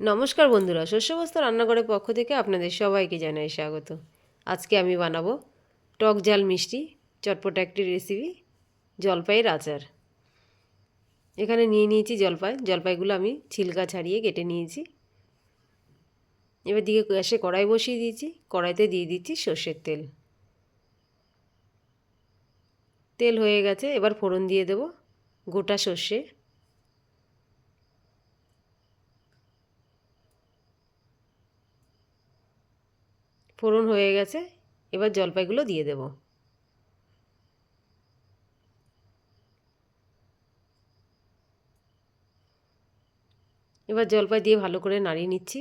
নমস্কার বন্ধুরা, শস্যবস্ত রান্নাঘরের পক্ষ থেকে আপনাদের সবাইকে জানাই স্বাগত। আজকে আমি বানাবো টক জাল মিষ্টি, চটপটা একটি রেসিপি জলপাইয়ের আচার। এখানে নিয়ে নিয়েছি জলপাই, জলপাইগুলো আমি ছিলকা ছাড়িয়ে কেটে নিয়েছি। এবার দিকে গ্যাসে কড়াই বসিয়ে দিয়েছি, কড়াইতে দিয়ে দিচ্ছি সর্ষের তেল। তেল হয়ে গেছে, এবার ফোড়ন দিয়ে দেব গোটা সর্ষে। ফোড়ন হয়ে গেছে, এবার জলপাইগুলো দিয়ে দেব। এবার জলপাই দিয়ে ভালো করে নাড়িয়ে নিচ্ছি।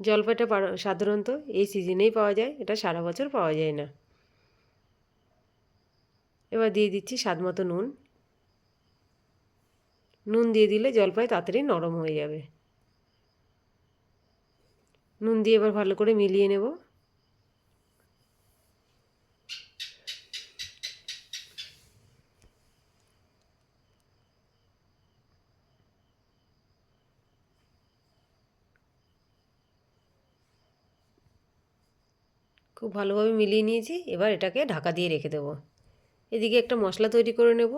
জলপাইটা সাধারণত এই সিজনেই পাওয়া যায়, এটা সারা বছর পাওয়া যায় না। এবার দিয়ে দিচ্ছি স্বাদ মতো নুন। নুন দিয়ে দিলে জলপাই তাড়াতাড়ি নরম হয়ে যাবে। নুন দিয়ে এবার ভালো করে মিলিয়ে নেব। খুব ভালোভাবে মিলিয়ে নিয়েছি। এবার এটাকে ঢাকা দিয়ে রেখে দেবো। এদিকে একটা মশলা তৈরি করে নেব।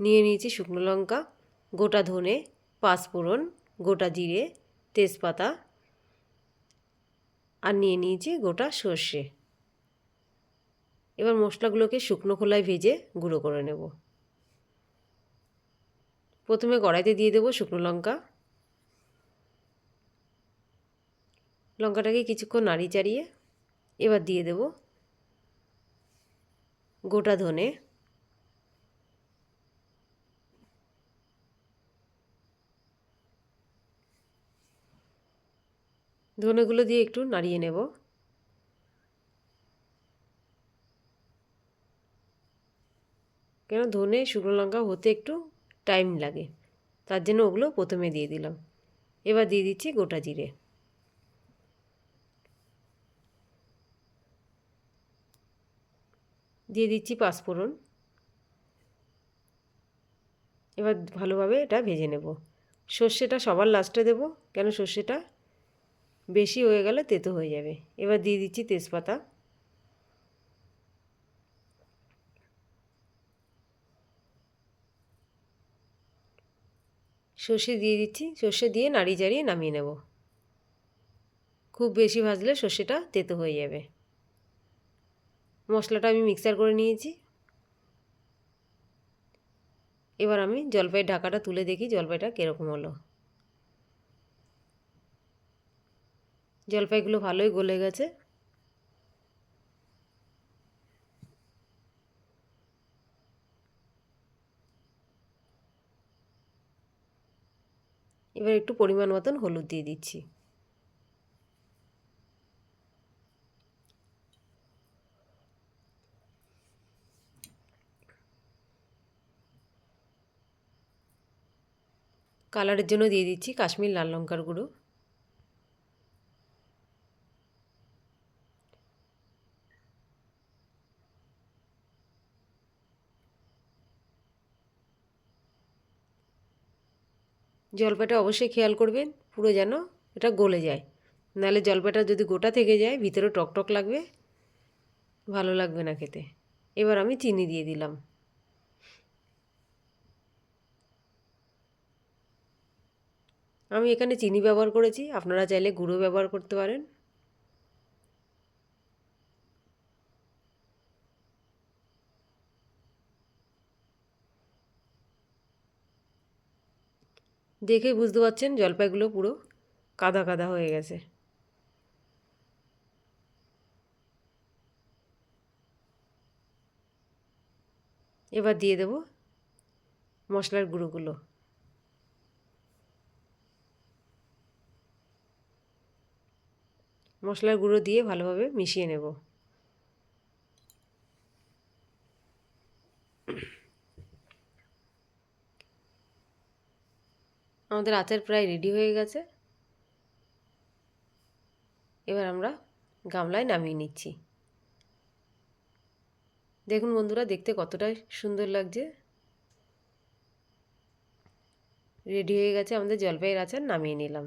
নিয়ে নিয়েছি শুকনো লঙ্কা, গোটা ধনে, পাঁচফোড়ন, গোটা জিরে, তেজপাতা আর নিয়ে নিয়েছি গোটা সর্ষে। এবার মশলাগুলোকে শুকনো খোলায় ভেজে গুঁড়ো করে নেব। প্রথমে কড়াইতে দিয়ে দেবো শুকনো লঙ্কা। লঙ্কাটাকে কিছুক্ষণ নাড়ি চাড়িয়ে এবার দিয়ে দেব গোটা ধনে ধনেগুলো দিয়ে একটু নাড়িয়ে নেব। কেন? ধনে, শুকনো লঙ্কা হতে একটু টাইম লাগে। তার জন্য ওগুলো প্রথমে দিয়ে দিলাম। এবার দিয়ে দিচ্ছি গোটা জিরে। দিয়ে দিচ্ছি পাঁচফোড়ন। এবার ভালোভাবে এটা ভেজে নেব। সর্ষেটা সবার লাস্টে দেব। কেন? সর্ষেটা বেশি হয়ে গেলে তেতো হয়ে যাবে। এবার দিয়ে দিচ্ছি তেজপাতা। সর্ষে দিয়ে দিচ্ছি। সর্ষে দিয়ে নাড়ি চাড়িয়ে নামিয়ে নেব। খুব বেশি ভাজলে সর্ষেটা তেতো হয়ে যাবে। মশলাটা আমি মিক্সার করে নিয়েছি। এবার আমি জলপাইয়ের ঢাকাটা তুলে দেখি জলপাইটা কীরকম হলো। জলপাইগুলো ভালোই গলে গেছে। এবার একটু পরিমাণ মতন হলুদ দিয়ে দিচ্ছি। কালারের জন্য দিয়ে দিচ্ছি কাশ্মীর লাল লঙ্কার গুঁড়ো। জলপাইটা অবশ্যই খেয়াল করবেন, পুরো যেন এটা গলে যায়। নাহলে জলপাইটা যদি গোটা থেকে যায়, ভিতরে টকটক লাগবে, ভালো লাগবে না খেতে। এবার আমি চিনি দিয়ে দিলাম। আমি এখানে চিনি ব্যবহার করেছি, আপনারা চাইলে গুঁড়ো ব্যবহার করতে পারেন। দেখে বুঝতে পারছেন জলপাইগুলো পুরো কাদা কাদা হয়ে গেছে। এবার দিয়ে দেব মশলার গুঁড়োগুলো। মশলার গুঁড়ো দিয়ে ভালোভাবে মিশিয়ে নেব। আমাদের আচার প্রায় রেডি হয়ে গেছে। এবার আমরা গামলায় নামিয়ে নিচ্ছি। দেখুন বন্ধুরা, দেখতে কতটাই সুন্দর লাগছে। রেডি হয়ে গেছে, আমাদের জলপাইয়ের আচার নামিয়ে নিলাম।